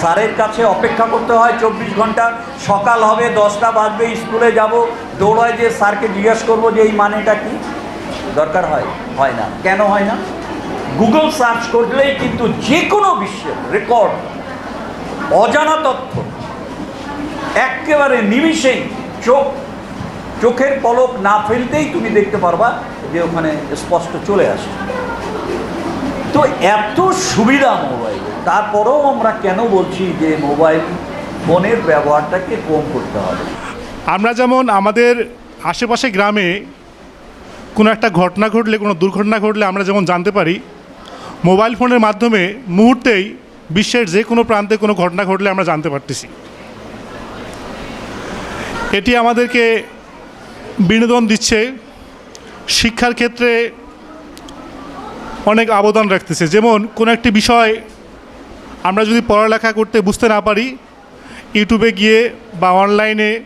স্যারের কাছে অপেক্ষা করতে হয় চব্বিশ ঘণ্টা। সকাল হবে, দশটা বাজবে, স্কুলে যাব। দৌড়ায় যে স্যারকে জিজ্ঞেস করব যে এই মানেটা কি? দরকার হয় হয় না। কেন হয় না? গুগল সার্চ করলেই কিন্তু যে কোনো বিশ্বের রেকর্ড, অজানা তথ্য, একেবারে নিমিষেই চোখ, চোখের পলক না ফেলতেই তুমি দেখতে পারবা যে ওখানে স্পষ্ট চলে আসে তো এত সুবিধা মোবাইল। তারপরেও আমরা কেন বলছি যে মোবাইল ফোনের ব্যবহারটাকে কম করতে হবে? আমরা যেমন আমাদের আশেপাশে গ্রামে কোনো একটা ঘটনা ঘটলে, কোনো দুর্ঘটনা ঘটলে আমরা যেমন জানতে পারি, মোবাইল ফোনের মাধ্যমে মুহূর্তেই বিশ্বের যে কোনো প্রান্তে কোনো ঘটনা ঘটলে আমরা জানতে পারতেছি। এটি আমাদেরকে বিনোদন দিচ্ছে, শিক্ষার ক্ষেত্রে অনেক অবদান রাখতেছে। যেমন, কোনো একটি বিষয় আমরা যদি পড়ালেখা করতে বুঝতে না পারি, ইউটিউবে গিয়ে বা অনলাইনে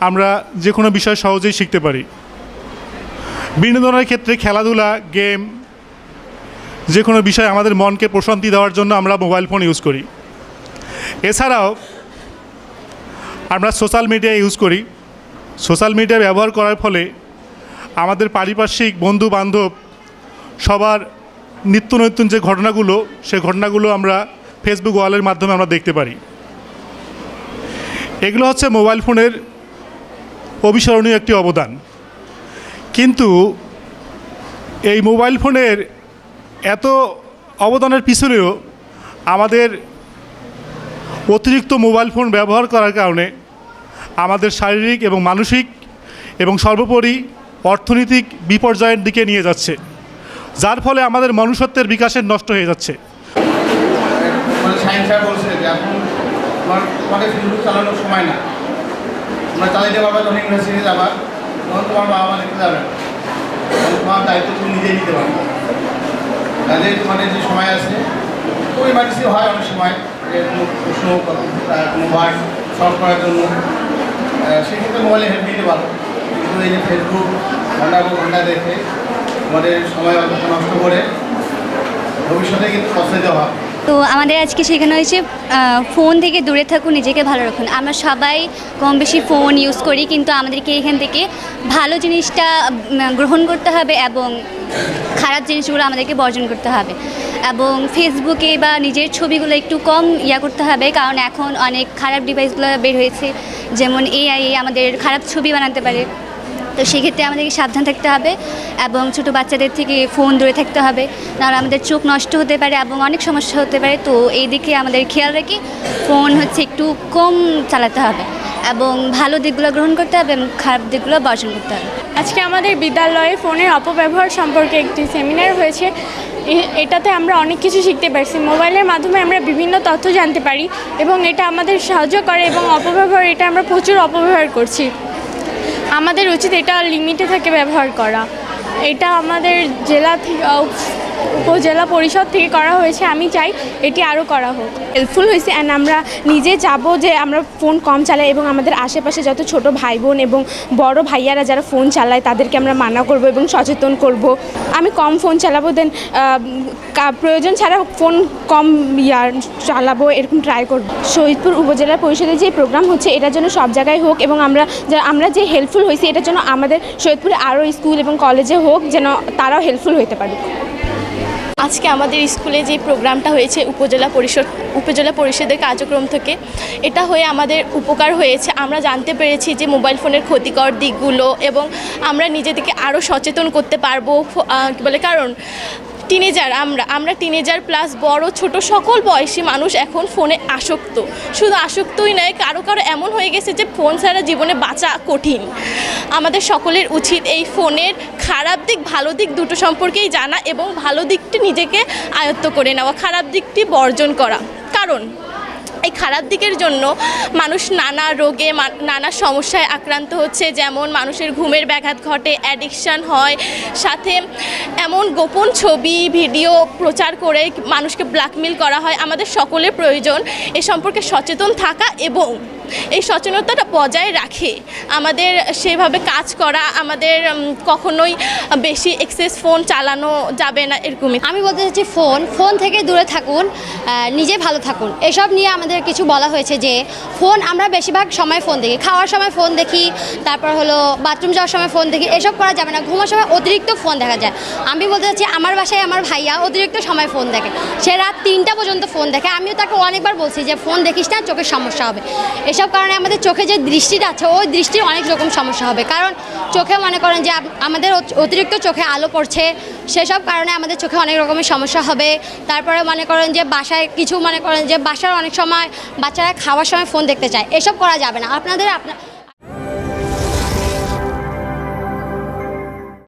আমরা যে কোনো বিষয় সহজেই শিখতে পারি। বিনোদনের ক্ষেত্রে খেলাধুলা, গেম, যে কোনো বিষয় আমাদের মনকে প্রশান্তি দেওয়ার জন্য আমরা মোবাইল ফোন ইউজ করি। এছাড়াও আমরা সোশ্যাল মিডিয়া ইউজ করি। সোশ্যাল মিডিয়া ব্যবহার করার ফলে আমাদের পারিপার্শ্বিক বন্ধু বান্ধব সবার নিত্য নতুন যে ঘটনাগুলো, সে ঘটনাগুলো আমরা ফেসবুক ওয়ালের মাধ্যমে আমরা দেখতে পারি। এগুলো হচ্ছে মোবাইল ফোনের অবিস্মরণীয় একটি অবদান। কিন্তু এই মোবাইল ফোনের এত অবদানের পিছনেও আমাদের অতিরিক্ত মোবাইল ফোন ব্যবহার করার কারণে আমাদের শারীরিক এবং মানসিক এবং সর্বোপরি অর্থনৈতিক বিপর্যয়ের দিকে নিয়ে যাচ্ছে। যার ফলে আমাদের মনুষ্যত্বের বিকাশের নষ্ট হয়ে যাচ্ছে। মানে সময় তখন তোমার বাবা। তোমার দায়িত্ব তুমি নিতে পারবে। যে সময় আছে ওই হয় সময়। প্রশ্ন করার জন্য। সেক্ষেত্রে মোবাইলে হেল্প নিতে পারো। কিন্তু এই যে ফেসবুক ঘণ্টা ঘণ্টা দেখে তোমাদের সময় অল্প নষ্ট করে ভবিষ্যতে কিন্তু পস্তাইতে হবে। তো আমাদের আজকে শেখানো হয়েছে ফোন থেকে দূরে থাকুন, নিজেকে ভালো রাখুন। আমরা সবাই কম বেশি ফোন ইউজ করি, কিন্তু আমাদেরকে এখান থেকে ভালো জিনিসটা গ্রহণ করতে হবে এবং খারাপ জিনিসগুলো আমাদেরকে বর্জন করতে হবে। এবং ফেসবুকে বা নিজের ছবিগুলো একটু কম ইয়া করতে হবে, কারণ এখন অনেক খারাপ ডিভাইসগুলো বের হয়েছে। যেমন এআই আমাদের খারাপ ছবি বানাতে পারে। তো সেক্ষেত্রে আমাদেরকে সাবধান থাকতে হবে এবং ছোট বাচ্চাদের থেকে ফোন দূরে থাকতে হবে। নাহলে আমাদের চোখ নষ্ট হতে পারে এবং অনেক সমস্যা হতে পারে। তো এই দিকে আমাদের খেয়াল রেখে ফোন হচ্ছে একটু কম চালাতে হবে এবং ভালো দিকগুলো গ্রহণ করতে হবে এবং খারাপ দিকগুলো বর্জন করতে হবে। আজকে আমাদের বিদ্যালয়ে ফোনের অপব্যবহার সম্পর্কে একটি সেমিনার হয়েছে। এটাতে আমরা অনেক কিছু শিখতে পারছি। মোবাইলের মাধ্যমে আমরা বিভিন্ন তথ্য জানতে পারি এবং এটা আমাদের সাহায্য করে এবং অপব্যবহার, এটা আমরা প্রচুর অপব্যবহার করছি। আমাদের উচিত এটা লিমিটে থেকে ব্যবহার করা। এটা আমাদের জেলা থেকে উপজেলা পরিষদ থেকে করা হয়েছে, আমি চাই এটি আরও করা হোক। হেল্পফুল হয়েছে অ্যান্ড আমরা নিজে চাবো যে আমরা ফোন কম চালাই এবং আমাদের আশেপাশে যত ছোট ভাই বোন এবং বড় ভাইয়ারা যারা ফোন চালায়, তাদেরকে আমরা মানা করব এবং সচেতন করব। আমি কম ফোন চালাবো দেন প্রয়োজন ছাড়া ফোন কম ইয়ার চালাবো, এরকম ট্রাই করব। শহীদপুর উপজেলা পরিষদের যে প্রোগ্রাম হচ্ছে এটার জন্য সব জায়গায় হোক এবং আমরা আমরা যে হেল্পফুল হয়েছি এটার জন্য আমাদের শহীদপুরে আরও স্কুল এবং কলেজে হোক, যেন তারাও হেল্পফুল হতে পারে আজকে আমাদের স্কুলে যে প্রোগ্রামটা হয়েছে উপজেলা পরিষদ, উপজেলা পরিষদের কার্যক্রম থেকে, এটা হয়ে আমাদের উপকার হয়েছে। আমরা জানতে পেরেছি যে মোবাইল ফোনের ক্ষতিকর দিকগুলো এবং আমরা নিজেদেরকে আরও সচেতন করতে পারব কী বলে, কারণ টিনেজার আমরা আমরা টিনেজার প্লাস বড় ছোট সকল বয়সী মানুষ এখন ফোনে আসক্ত। শুধু আসক্তই নয়, কারও কারও এমন হয়ে গেছে যে ফোন ছাড়া জীবনে বাঁচা কঠিন। আমাদের সকলের উচিত এই ফোনের খারাপ দিক, ভালো দিক দুটো সম্পর্কেই জানা এবং ভালো দিকটি নিজেকে আয়ত্ত করে নেওয়া, খারাপ দিকটি বর্জন করা। কারণ এই খারাপ দিকের জন্য মানুষ নানা রোগে নানা সমস্যায় আক্রান্ত হচ্ছে। যেমন মানুষের ঘুমের ব্যাঘাত ঘটে অ্যাডিকশান হয়। সাথে এমন গোপন ছবি ভিডিও প্রচার করে মানুষকে ব্ল্যাকমেল করা হয়। আমাদের সকলের প্রয়োজন এ সম্পর্কে সচেতন থাকা এবং এই সচেতনতাটা বজায় রাখে। আমাদের সেভাবে কাজ করা, আমাদের কখনোই বেশি এক্সেস ফোন চালানো যাবে না এরকমই। আমি বলতে চাচ্ছি ফোন ফোন থেকে দূরে থাকুন নিজে ভালো থাকুন। এসব নিয়ে আমাদের কিছু বলা হয়েছে যে ফোন আমরা বেশিরভাগ সময় ফোন দেখি। খাওয়ার সময় ফোন দেখি, তারপর হলো বাথরুম যাওয়ার সময় ফোন দেখি, এসব করা যাবে না। ঘুমার সময় অতিরিক্ত ফোন দেখা যায়। আমি বলতে চাচ্ছি, আমার বাসায় আমার ভাইয়া অতিরিক্ত সময় ফোন দেখে। সে রাত তিনটা পর্যন্ত ফোন দেখে। আমিও তাকে অনেকবার বলছি যে ফোন দেখিস না, চোখের সমস্যা হবে। এসব কারণে আমাদের চোখে যে দৃষ্টিটা আছে, ওই দৃষ্টির অনেক রকম সমস্যা হবে। কারণ চোখে মনে করেন যে আমাদের অতিরিক্ত চোখে আলো পড়ছে, সেসব কারণে আমাদের চোখে অনেক রকমের সমস্যা হবে। তারপরে মনে করেন যে বাসায় কিছু মনে করেন যে বাসার অনেক সময় বাচ্চারা খাওয়ার সময় ফোন দেখতে চায়। এসব করা যাবে না। আপনাদের আপনার